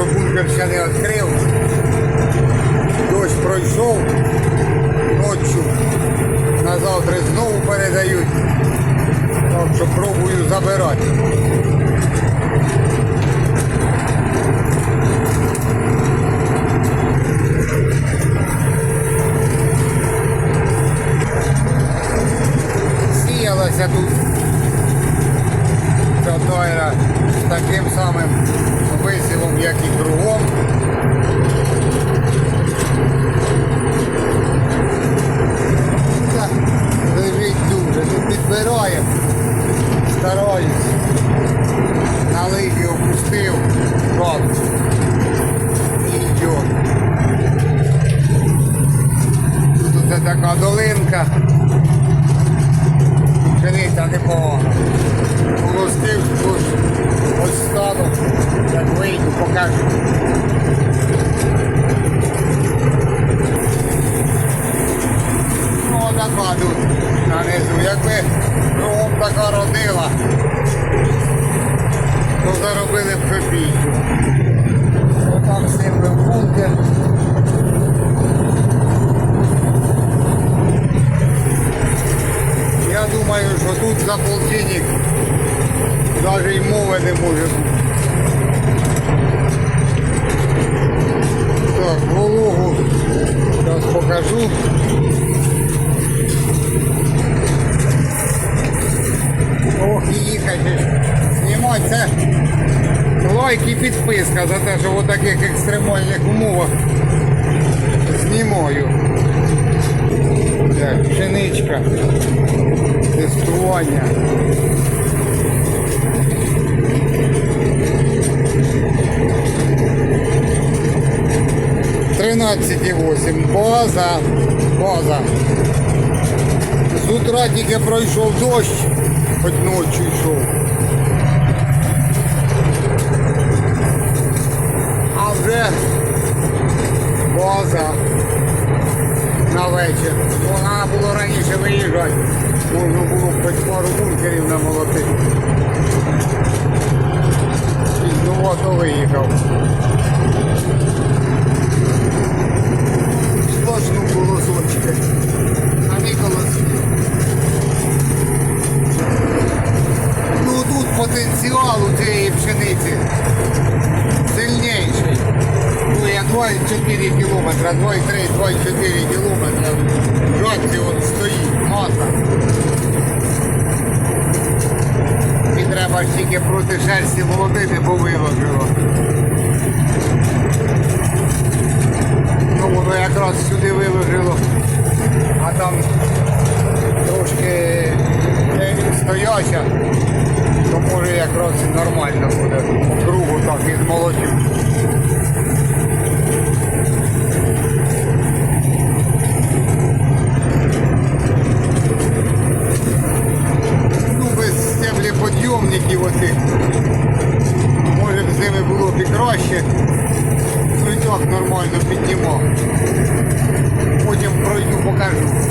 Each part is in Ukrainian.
хорошо бункер ще не відкрив. Дощ пройшов ночі. На завтра знову передають. Так що пробую забирати. Сіялася тут ця з таким самим висівом, як і кругом. Така родила, то заробили б копійку. Отак сипли в бункер. Я думаю, що тут за полтинник навіть й мови не може бути. Так, вологу зараз покажу. Ох, їхати. Знімати це лайк і підписка за те, що в таких екстремальних умовах знімаю. Так, пшеничка. Тестування. Тринадцять і восемь. База. База. З утра тільки пройшов дощ, хоч ночі йшов. А вже база на вечір. Вона було раніше виїжджати. Можна було хоч пару бункерів намолотити. Пізнувато виїхав. Сплошну колосочки. Самі колоски. Ну тут потенціал у цієї пшениці сильніший. Ну я 2,4 кілометра, 2,3, 2,4 кілометра. В жатці от стоїть, маса. І треба ж тільки проти шерсті молотити, бо виложило. Ну воно якраз сюди виложило, а там трошки е, то може якраз нормально буде. Кругу так і змолотів. Ну, без стеблеподйомників отих. Може б з ними було б і краще. Ну і так нормально піднімав. Потім пройду покажу.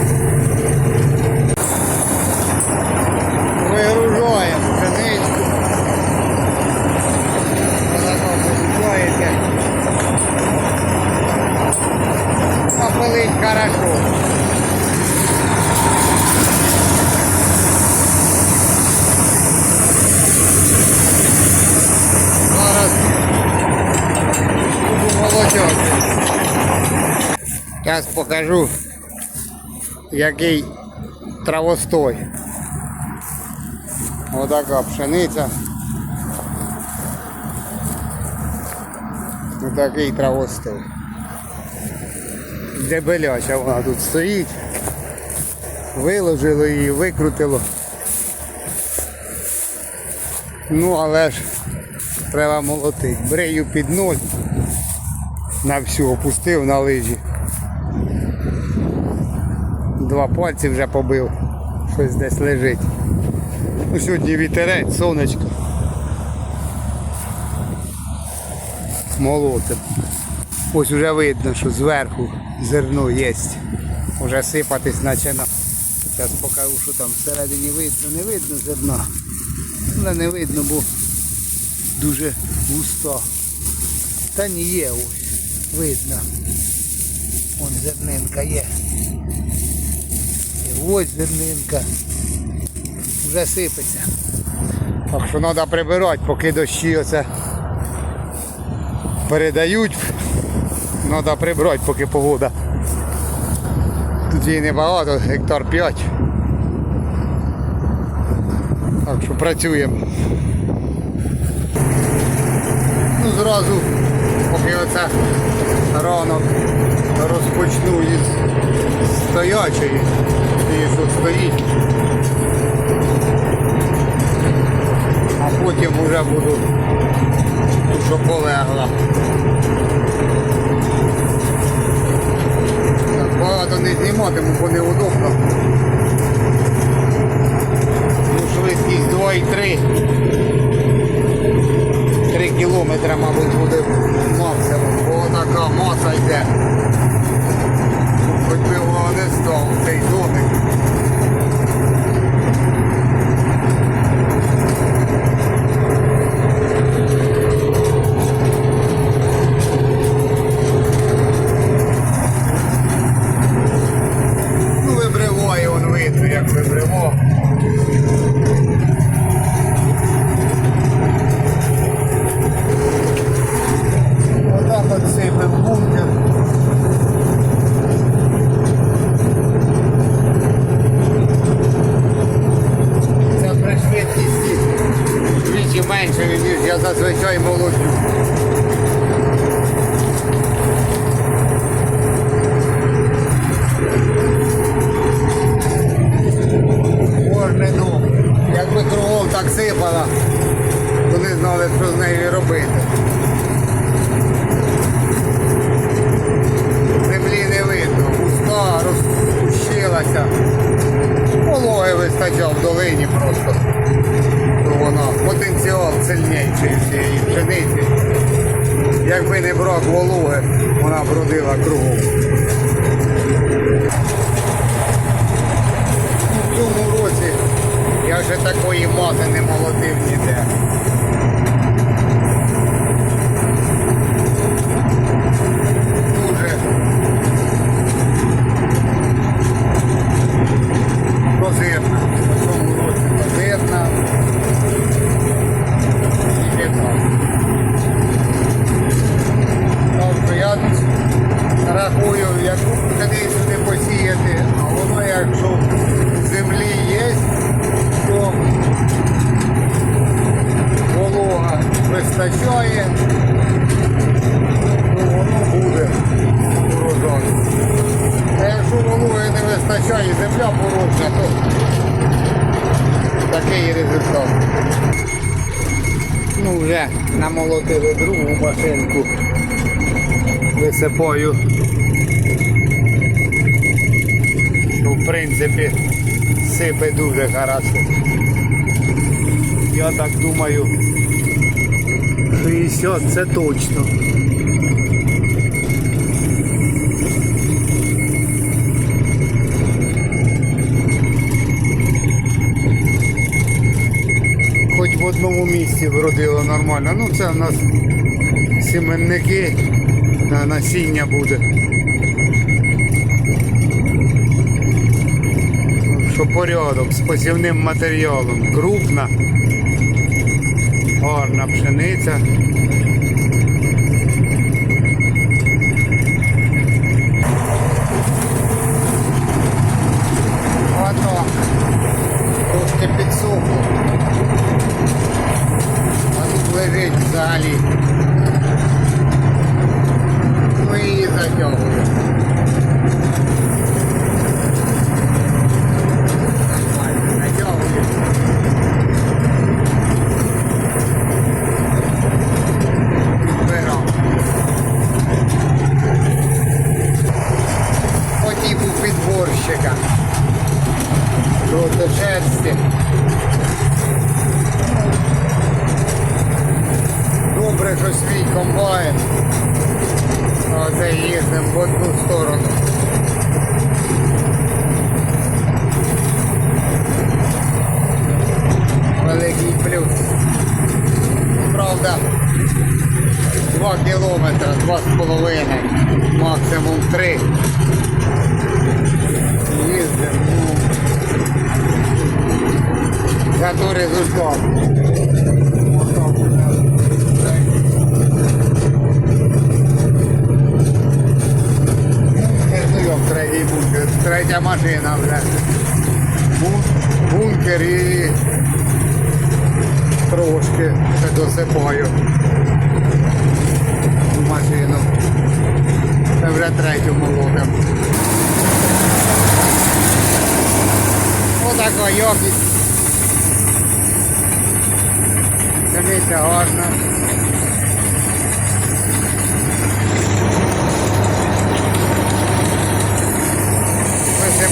Хорошо. Зараз буду молоть. Зараз покажу, який травостой. Отака пшениця. Отакий травостой. Дебеляча вона тут стоїть. Виложило її, викрутило. Ну, але ж треба молотити. Брею під ноль. На всю опустив на лижі. Два пальці вже побив. Щось десь лежить. Ну, сьогодні вітерець, сонечко. молотим. Ось вже видно, що зверху зерно є. Уже сипатись починає. Зараз покажу, що там всередині видно. Не видно зерна. Але не видно, бо дуже густо. Та ні є ось. Видно. Вон зернинка є. І ось зернинка. Вже сипеться. Так що треба прибирати, поки дощі оце передають. Треба прибрати, поки погода. Тут її небагато, гектар 5. Так що працюємо. Ну зразу, поки оце ранок розпочну із стоячої, і стоїть. А потім вже буду що полегла. Багато не зніматиму, бо неудобно. Ну, швидкість 2,3. 3 кілометри, мабуть, буде максимум, бо така маса йде. Хоч би вона не став цей домик. Так вони знали, що з нею робити. Намолотили другу машинку. Висипаю. Ну, в принципі, сипе дуже хорошо. Я так думаю, 60 це точно. Хоч в одному місці вродило нормально. Ну це у нас сіменники на насіння буде. Що порядок з посівним матеріалом. Крупна, гарна пшениця. Ото трошки підсохло. Лежить взагалі. оце їздимо в одну сторону. Третя машина вже. Бункер і трошки ще досипаю в машину. Це вже третю молотим. Отака якість. Дивіться гарно.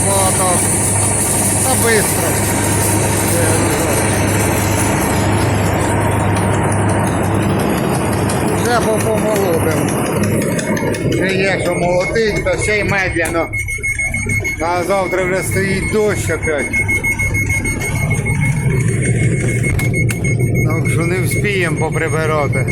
Так. Та быстро. Вже по- помолотим. Ще є, що молотить, то ще й медляно. А завтра вже стоїть дощ опять. Так що не вспіємо поприбирати.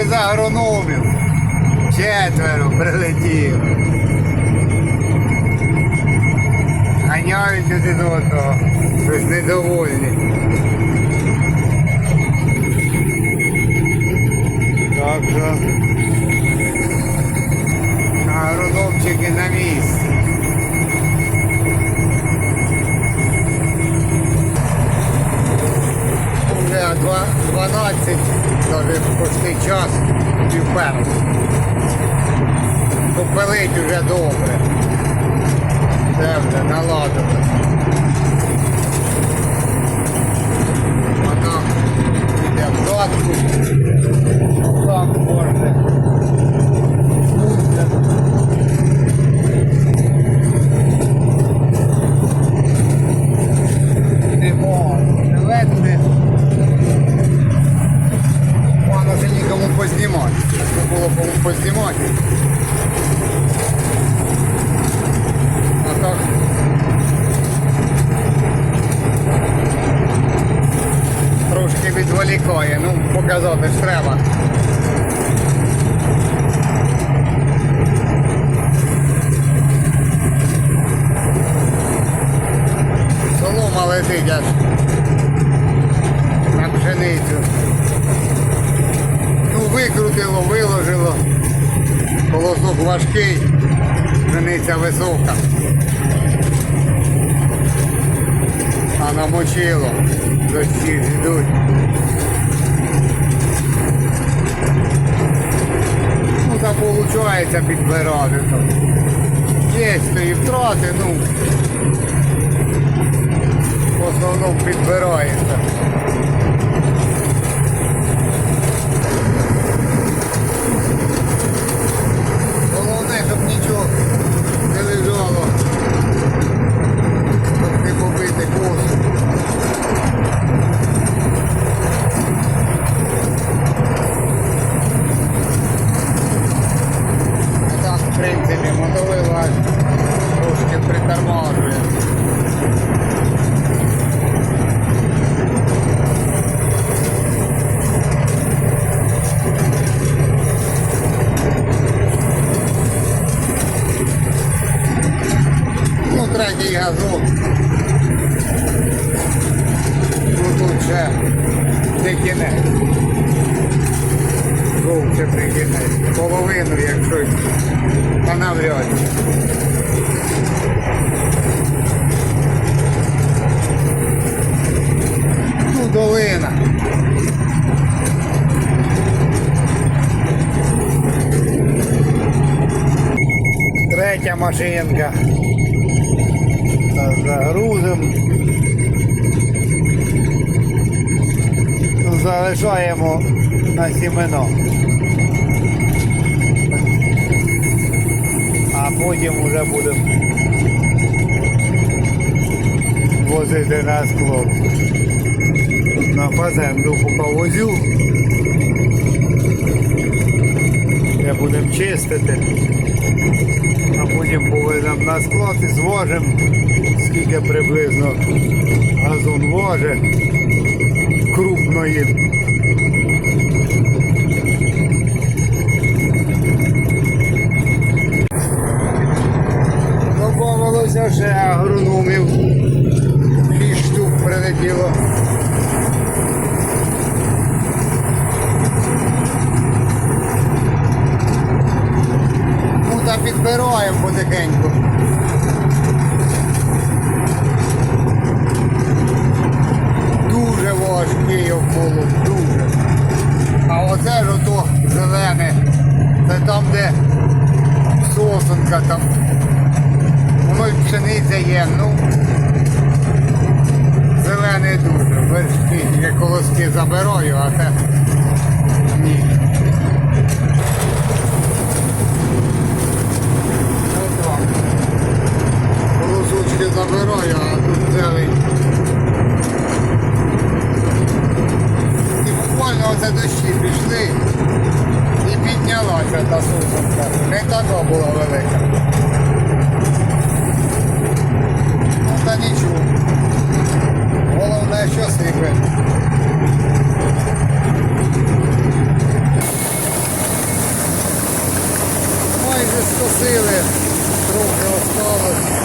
Без агрономів. Четверо прилетіло. Ганяють один одного. Щось недовольні. Так що агрономчики на місці. Два- 12, навіть почти час півперу. Попилить вже добре. Це вже наладилось. Виходить підбирати. Є і втрати, ну. В основному підбирається. Головне, щоб нічого не лежало. Щоб не побити косу. Принципі, мотовий Третя машинка. Загрузимо. Залишаємо на сімено. А потім вже будемо возити на склад. на фазенду поки возю. Де будемо чистити. А потім повеземо на склад і зважимо, скільки приблизно газон важить крупної. Добавилося ще агрономів. Шість штук прилетіло. Підбираємо потихеньку. Дуже важкий обколот, дуже. А оце ж ото зелене. Це там, де сосенка там. Воно й пшениця є, ну. Зелений дуже. Вершки, я колоски забираю, а те оце пішли і піднялася та сосенка. Не така була велика. Ну та нічого. Головне, що сипе. Майже скосили, трохи осталось.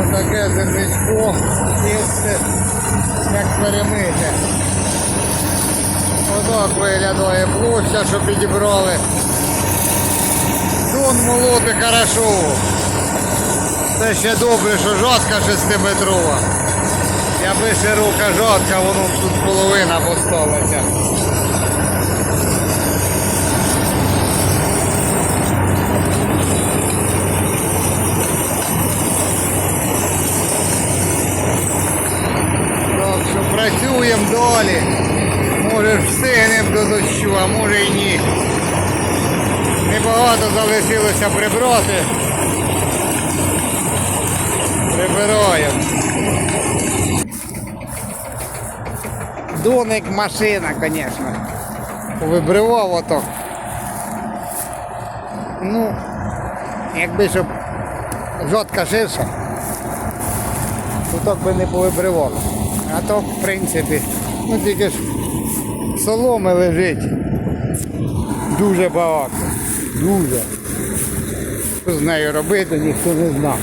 Отаке зерничко, чисте, як перемити. Отак виглядає площа, що підібрали. Тон молоти хорошо. Це ще добре, що жатка 6-метрова. Якби широка жатка, воно тут половина посталася. Працюємо далі. Може встигнемо до дощу, а може й ні. Небагато залишилося прибрати. Прибираємо. Доник машина, звісно. Вибривав ото. Ну, якби щоб жодка ширша, то так би не повибривав. А то, в принципі, ну тільки ж соломи лежить. Дуже багато. Дуже. Що з нею робити, ніхто не знав.